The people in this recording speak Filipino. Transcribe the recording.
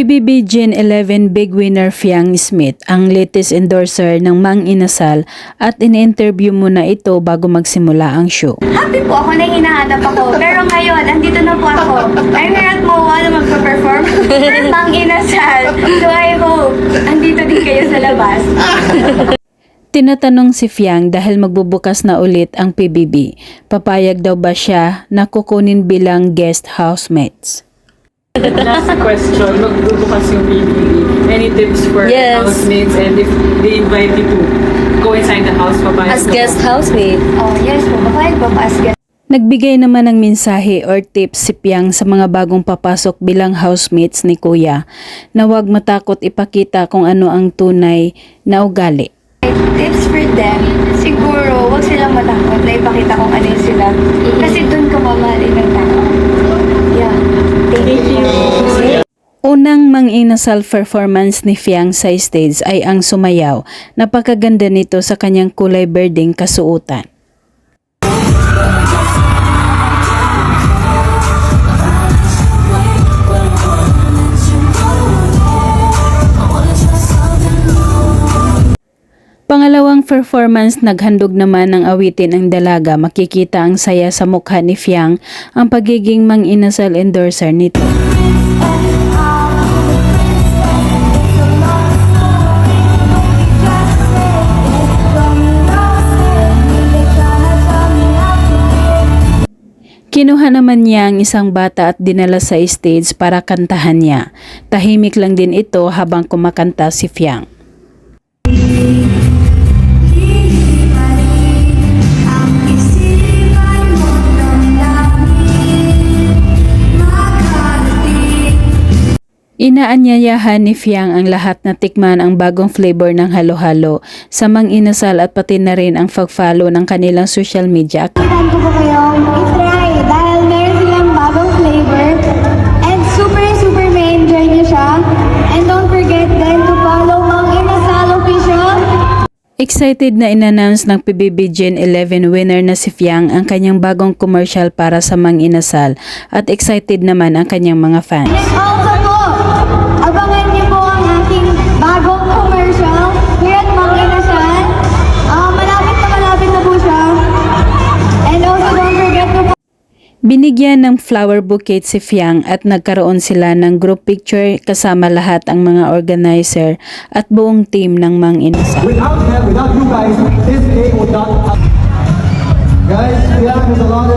PBB Gen 11 Big Winner Fiang Smith ang latest endorser ng Mang Inasal at in-interview muna ito bago magsimula ang show. Happy po ako na hinahanap ako. Pero ngayon, andito na po ako. I'm here at MOA na magpa-perform for Mang Inasal. So I hope, andito din kayo sa labas. Tinatanong si Fiang dahil magbubukas na ulit ang PBB. Papayag daw ba siya na kukunin bilang guest housemates? Last question, magbubukas yung PBB. Any tips for Yes. housemates and if they invite you to go inside the house, papayag As ka guest ba? housemate. Oh, yes po. Baka po as guest. Nagbigay naman ng mensahe or tips si Piang sa mga bagong papasok bilang housemates ni Kuya na huwag matakot ipakita kung ano ang tunay na ugali. Tips for them, siguro, huwag silang matakot na ipakita kung ano yung sila. Kasi dun ka mamahalin ng tao. Yeah. Thank, you. Unang mang-inasal performance ni Fiang sa stage ay ang sumayaw. Napakaganda nito sa kanyang kulay berding kasuotan. Pangalawang performance naghandog naman ng awitin ang dalaga. Makikita ang saya sa mukha ni Fiang ang pagiging mang-inasal endorser nito. Kinuha naman niya ang isang bata at dinala sa stage para kantahan niya. Tahimik lang din ito habang kumakanta si Fiang. Inaanyayahan ni Fiang ang lahat na tikman ang bagong flavor ng halo-halo sa mang inasal at pati na rin ang pag-follow ng kanilang social media account. And don't forget then to follow Mang Inasal Official Excited na inannounce ng PBB Gen 11 winner na si Fiang ang kanyang bagong commercial para sa mang inasal at excited naman ang kanyang mga fans. and also Binigyan ng flower bouquet si Fiang at nagkaroon sila ng group picture kasama lahat ang mga organizer at buong team ng mang inasal. Without them, without you guys, this day would not happen. Guys, we have a lot